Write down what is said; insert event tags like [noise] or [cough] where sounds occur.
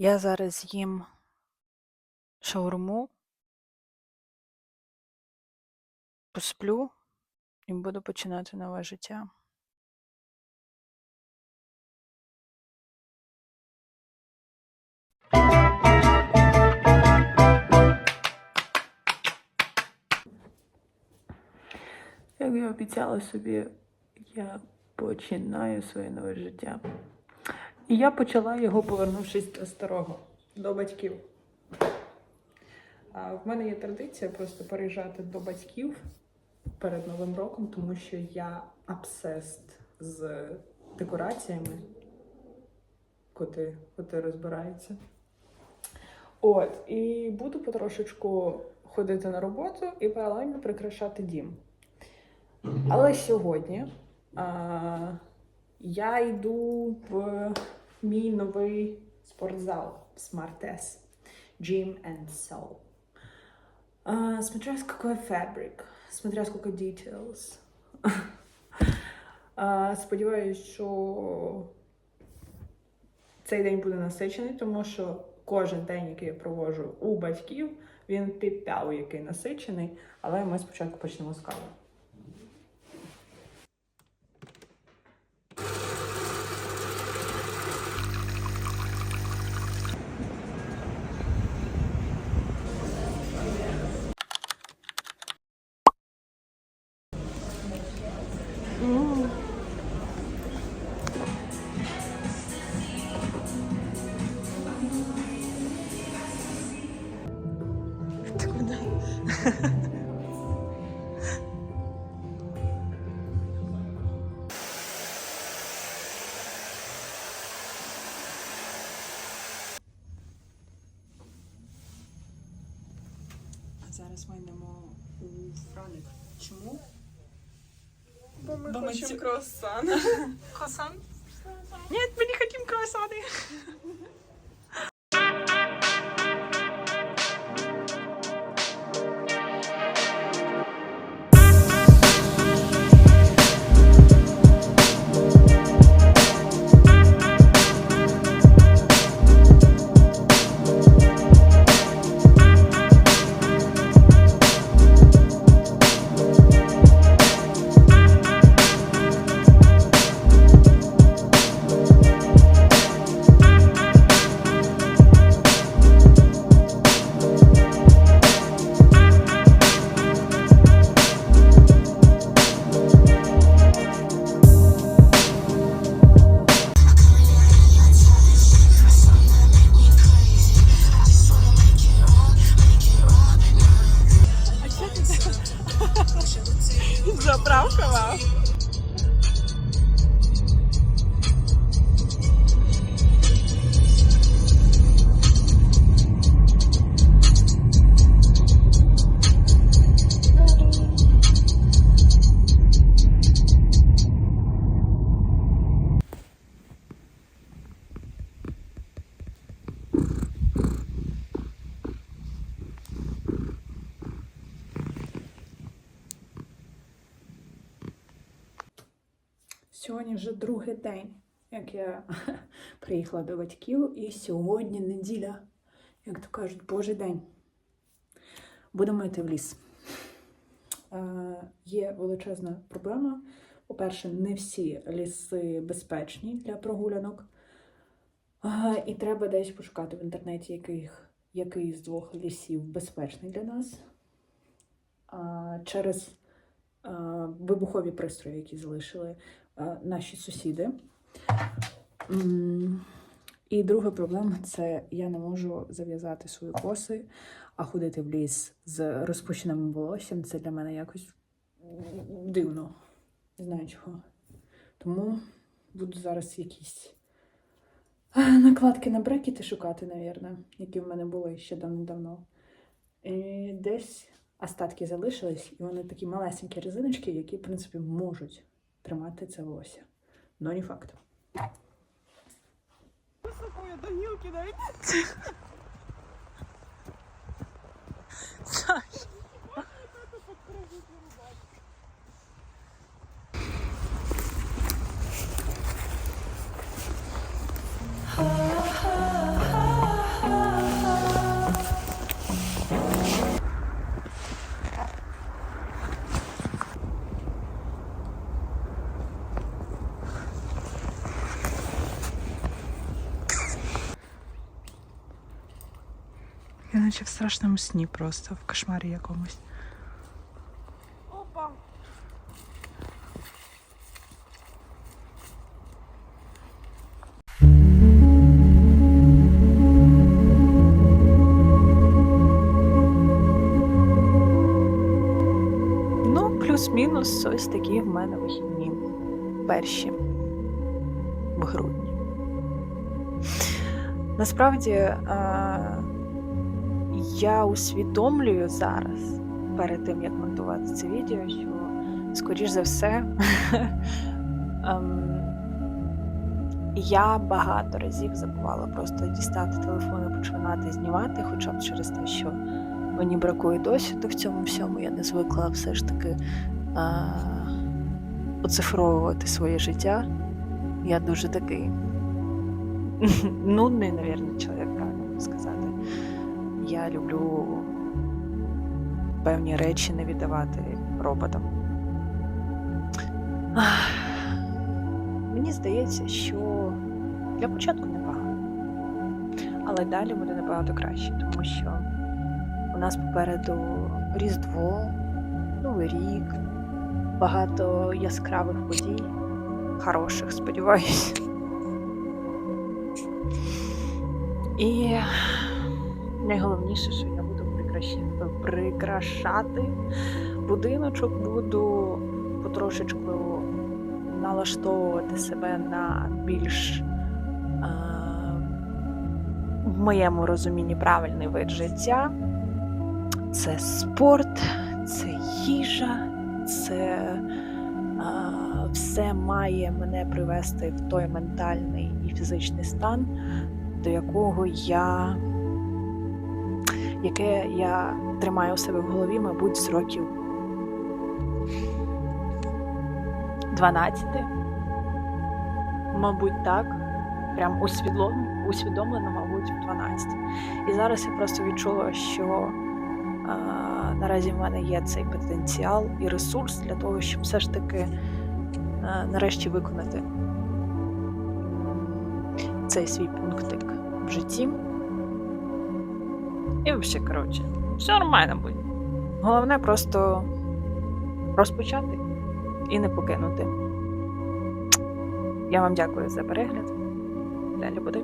Я зараз їм шаурму, посплю і буду починати нове життя. Як я обіцяла собі, я починаю своє нове життя. І я почала його, повернувшись до старого, до батьків. А в мене є традиція просто переїжджати до батьків перед Новим роком, тому що я обсест з декораціями. Коти, коти розбираються. От, і буду потрошечку ходити на роботу і паралельно прикрашати дім. Але сьогодні а, я йду в мій новий спортзал Smartess Gym and Soul. А, смотря с какой фабрик, смотря сколько details. [laughs] А, сподіваюсь, що цей день буде насичений, тому що кожен день, який я проводжу у батьків, він піпяу який насичений. Але ми спочатку почнемо з кави. А зараз ми йдемо у Франик. Чому? Бо ми Бо ми хочемо ці- круасан. [laughs] Круасан? Ні, ми не хотим круасани. Сьогодні вже другий день, як я [laughs] приїхала до батьків, і сьогодні неділя, як то кажуть, Божий день. Будемо йти в ліс. Е, є величезна проблема. По-перше, не всі ліси безпечні для прогулянок. Е, і треба десь пошукати в інтернеті, яких, який з двох лісів безпечний для нас. Е, через е, вибухові пристрої, які залишили наші сусіди. І друга проблема це я не можу зав'язати свої коси, а ходити в ліс з розпущеним волоссям це для мене якось дивно. Не знаю чого. Тому буду зараз якісь е, накладки на брекети шукати, навірно, які в мене були ще давно-давно. І десь остатки залишились, і вони такі малесенькі резиночки, які, в принципі, можуть тримати це волосся. Но не факт. Високою до гілки навіть. [laughs] Я наче в страшному сні просто, в кошмарі якомусь. Опа. Ну, плюс-мінус, ось такі в мене вихідні. Перші в грудні. Насправді, е, я усвідомлюю зараз, перед тим як монтувати це відео, що, скоріш за все, [laughs] ем, я багато разів забувала просто дістати телефон і починати знімати, хоча б через те, що мені бракує досвіду в цьому всьому. Я не звикла все ж таки а, оцифровувати своє життя. Я дуже такий [laughs] нудний, навірно, чоловік, правильно сказати. Я люблю певні речі не віддавати роботам. Мені здається, що для початку непогано. Але далі буде набагато краще, тому що у нас попереду Різдво, Новий рік, багато яскравих подій, хороших, сподіваюся. І найголовніше, що я буду прикрашати будиночок, буду потрошечку налаштовувати себе на більш а, в моєму розумінні правильний вид життя. Це спорт, це їжа, це а, все має мене привести в той ментальний і фізичний стан, до якого я, яке я тримаю у себе в голові, мабуть, з років 12. Мабуть, так. Прям усвідомлено, мабуть, в 12. І зараз я просто відчула, що а, наразі в мене є цей потенціал і ресурс для того, щоб все ж таки а, нарешті виконати цей свій пунктик в житті. І взагалі, коротше, все нормально буде. Головне просто розпочати і не покинути. Я вам дякую за перегляд. Далі буде.